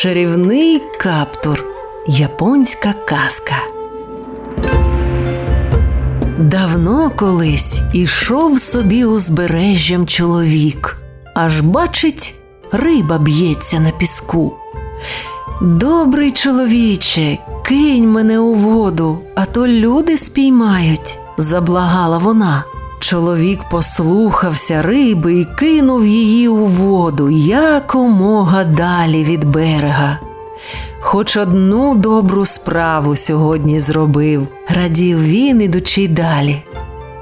Чарівний каптур. Японська казка. Давно колись ішов собі узбережжям чоловік, аж бачить, риба б'ється на піску. Добрий чоловіче, кинь мене у воду, а то люди спіймають, заблагала вона. Чоловік послухався риби і кинув її у воду якомога далі від берега. Хоч одну добру справу сьогодні зробив, радів він, ідучи далі.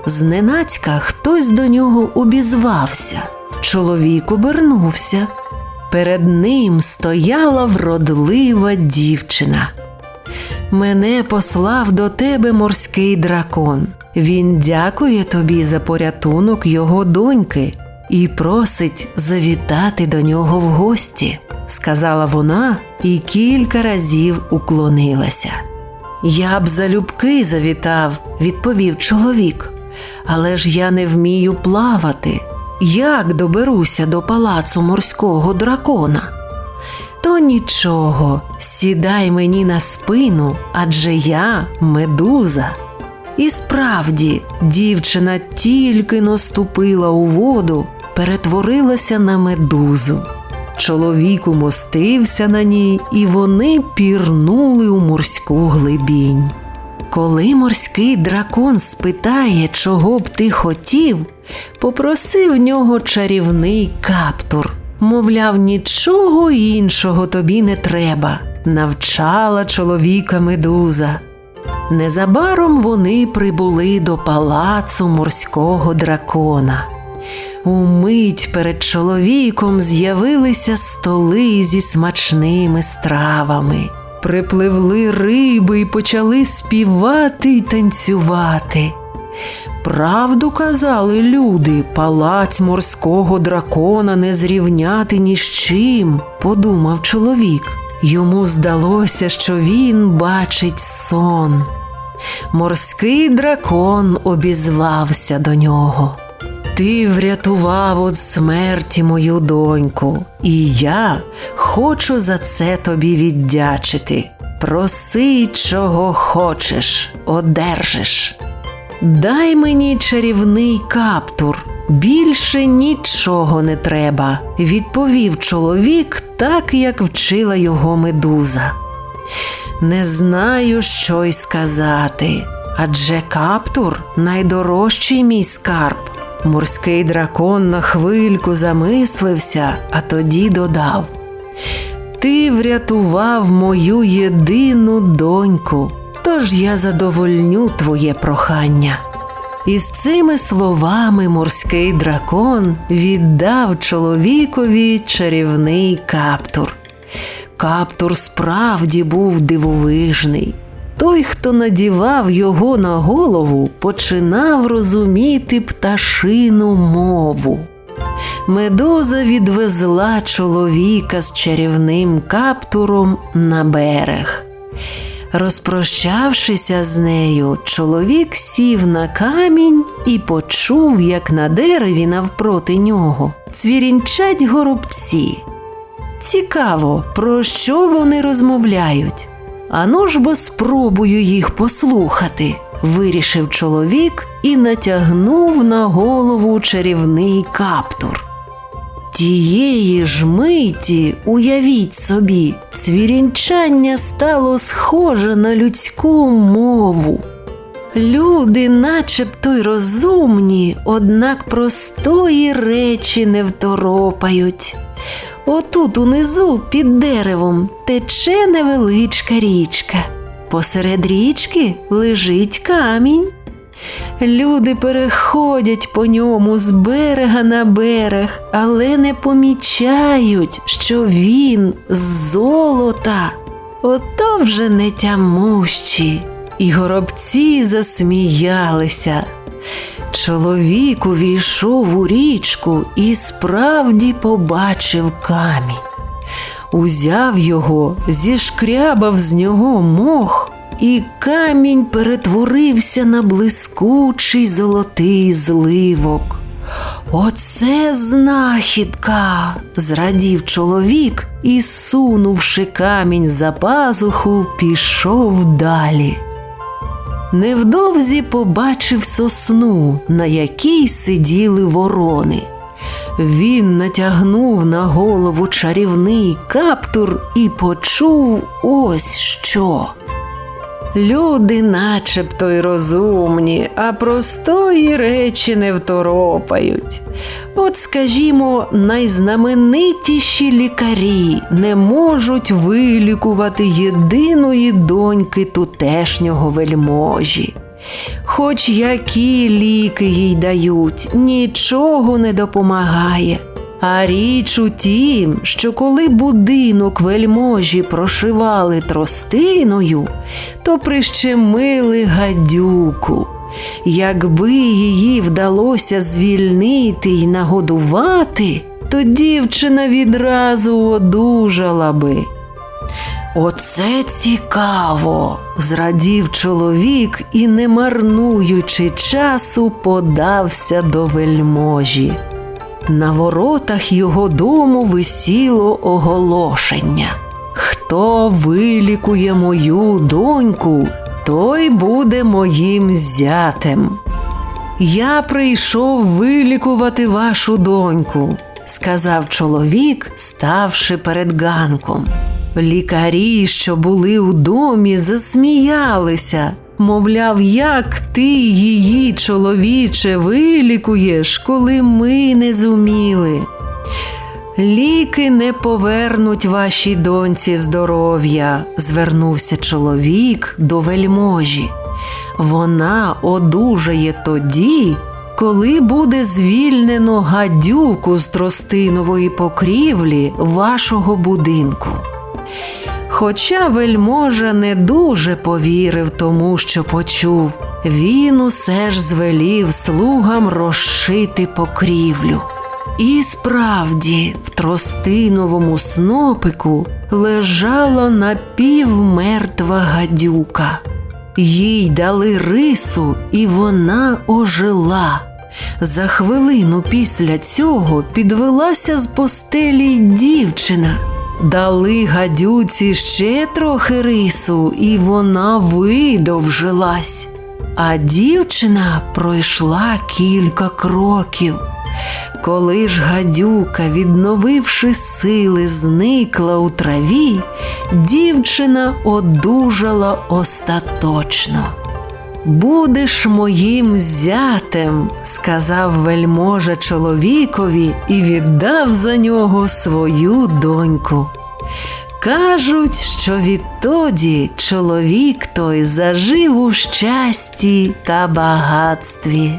Зненацька хтось до нього обізвався. Чоловік обернувся. Перед ним стояла вродлива дівчина. Мене послав до тебе морський дракон. Він дякує тобі за порятунок його доньки і просить завітати до нього в гості, сказала вона і кілька разів уклонилася. Я б залюбки завітав, відповів чоловік, але ж я не вмію плавати. Як доберуся до палацу морського дракона? То нічого, сідай мені на спину, адже я медуза. І справді, дівчина тільки наступила у воду, перетворилася на медузу. Чоловік умостився на ній, і вони пірнули у морську глибінь. Коли морський дракон спитає, чого б ти хотів, попроси в нього чарівний каптур. Мовляв, нічого іншого тобі не треба, навчала чоловіка медуза. Незабаром вони прибули до палацу морського дракона. Умить перед чоловіком з'явилися столи зі смачними стравами. Припливли риби і почали співати й танцювати. Правду казали люди, палац морського дракона не зрівняти ні з чим, подумав чоловік. Йому здалося, що він бачить сон. Морський дракон обізвався до нього. Ти врятував від смерті мою доньку, і я хочу за це тобі віддячити. Проси, чого хочеш, одержиш. Дай мені чарівний каптур, більше нічого не треба, відповів чоловік, так як вчила його медуза. Не знаю, що й сказати, адже каптур найдорожчий мій скарб. Морський дракон на хвильку замислився, а тоді додав: Ти врятував мою єдину доньку, тож я задовольню твоє прохання. І з цими словами морський дракон віддав чоловікові чарівний каптур. Каптур справді був дивовижний. Той, хто надівав його на голову, починав розуміти пташину мову. Медуза відвезла чоловіка з чарівним каптуром на берег. Розпрощавшися з нею, чоловік сів на камінь і почув, як на дереві навпроти нього цвірінчать горобці. Цікаво, про що вони розмовляють. Ану ж бо спробую їх послухати, вирішив чоловік і натягнув на голову чарівний каптур. Тієї ж миті, уявіть собі, цвірінчання стало схоже на людську мову. Люди, начебто й розумні, однак простої речі не второпають. Отут унизу під деревом тече невеличка річка. Посеред річки лежить камінь. Люди переходять по ньому з берега на берег, але не помічають, що він з золота. Ото вже не тямущі. І горобці засміялися. Чоловік увійшов у річку і справді побачив камінь. Узяв його, зішкрябав з нього мох, і камінь перетворився на блискучий золотий зливок. Оце знахідка. зрадів чоловік і, сунувши камінь за пазуху, пішов далі. Невдовзі побачив сосну, на якій сиділи ворони. Він натягнув на голову чарівний каптур і почув ось що. Люди начебто й розумні, а простої речі не второпають. От, скажімо, найзнаменитіші лікарі не можуть вилікувати єдиної доньки тутешнього вельможі. Хоч які ліки їй дають, нічого не допомагає. А річ у тім, що коли будинок вельможі прошивали тростиною, то прищемили гадюку. Якби її вдалося звільнити й нагодувати, то дівчина відразу одужала би. Оце цікаво, зрадів чоловік і, не марнуючи часу, подався до вельможі. На воротах його дому висіло оголошення. Хто вилікує мою доньку, той буде моїм зятем. Я прийшов вилікувати вашу доньку, сказав чоловік, ставши перед ганком. Лікарі, що були у домі, засміялися. Мовляв, як ти її, чоловіче, вилікуєш, коли ми не зуміли. Ліки не повернуть вашій доньці здоров'я, звернувся чоловік до вельможі. Вона одужає тоді, коли буде звільнено гадюку з тростинової покрівлі вашого будинку. Хоча вельможа не дуже повірив тому, що почув, він усе ж звелів слугам розшити покрівлю. І справді, в тростиновому снопику лежала напівмертва гадюка. Їй дали рису, і вона ожила. За хвилину після цього підвелася з постелі дівчина. Дали гадюці ще трохи рису, і вона видовжилась. А дівчина пройшла кілька кроків. Коли ж гадюка, відновивши сили, зникла у траві, дівчина одужала остаточно. Будеш моїм зятем, сказав вельможа чоловікові і віддав за нього свою доньку. Кажуть, що відтоді чоловік той зажив у щасті та багатстві.